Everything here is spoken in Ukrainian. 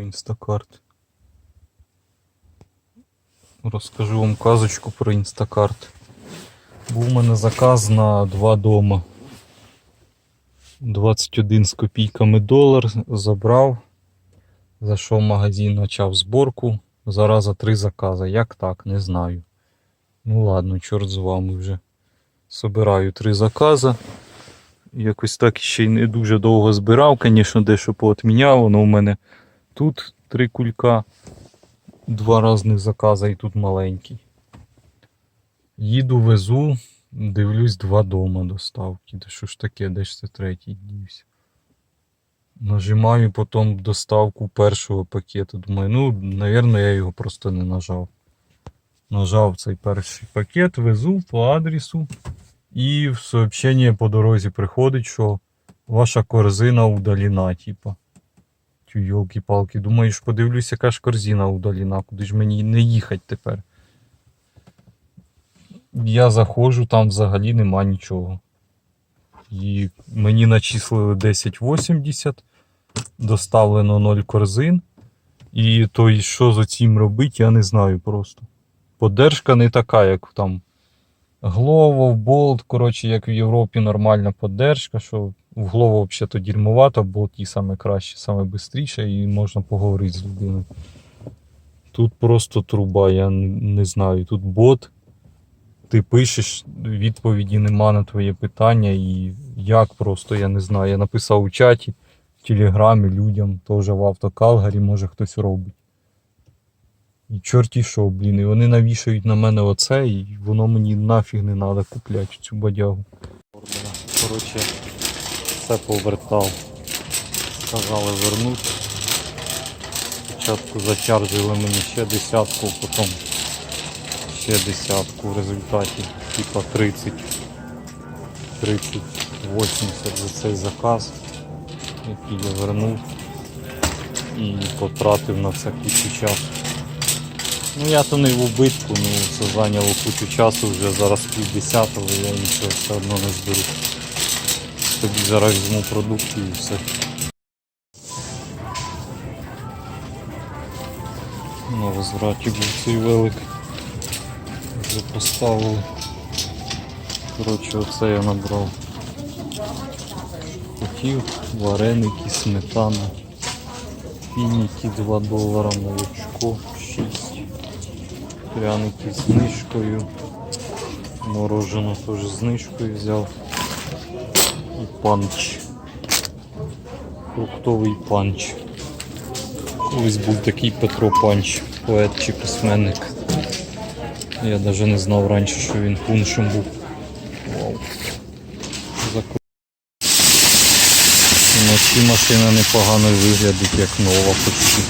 Інстакарт. Розкажу вам казочку про інстакарт. Був у мене заказ на два дома. 21 з копійками долар забрав. Зайшов в магазин, почав зборку. Зараз за три закази. Як так, не знаю. Ну ладно, чорт з вами вже. Собираю три закази. Якось так ще й не дуже довго збирав, звісно, дещо поотміняв. Воно у мене тут три кулька, два різних закази і тут маленький. Їду, везу, дивлюсь два дома доставки. Де що ж таке, де ж це третій дівся. Нажимаю потім доставку першого пакету. Думаю, ну, напевно, я його просто не нажав. Нажав цей перший пакет, везу по адресу. І в сообщення по дорозі приходить, що ваша корзина удалена, типа. Тю йолки-палки. Думаєш, подивлюсь, яка ж корзина удалена, куди ж мені не їхати тепер. Я заходжу, там взагалі нема нічого. І мені начислили 10,80, доставлено 0 корзин. І то, що з цим робити, я не знаю просто. Подержка не така, як там Глово, болт, коротше, як в Європі нормальна поддержка, що в Глово взагалі то дерьмовато, в болті саме краще, саме швидше і можна поговорити з людиною. Тут просто труба, я не знаю. Тут бот, ти пишеш, відповіді нема на твоє питання, і як просто, я не знаю. Я написав у чаті, в телеграмі людям, теж в автокалгарі, може хтось робить. І чорті що, блін, і вони навішають на мене оце, і воно мені нафіг не треба купляти цю бодягу. Коротше, все повертав. Сказали вернути. Спочатку зачаржили мені ще десятку, потім ще десятку в результаті, типа 30. 30 80 за цей заказ, який я вернув і потратив на це кучу часу. Ну я то не в убитку, ну це зайняло кучу часу, вже зараз пів але я нічого все одно не зберу. Тобі зараз візьму продукти і все. На розвраті був цей велик. Вже поставили. Коротше, оце я набрав. Хотів, вареники, сметана, фініки 2 долара, молочко 6 пряники з знижкою. Мороженое теж знижкою взяв. І панч. Фруктовий панч. Колись був такий Петро Панч, поет чи письменник. Я навіть не знав раніше, що він пуншем був. Вау. Заку- Вночі машина непогано виглядить, як нова почти.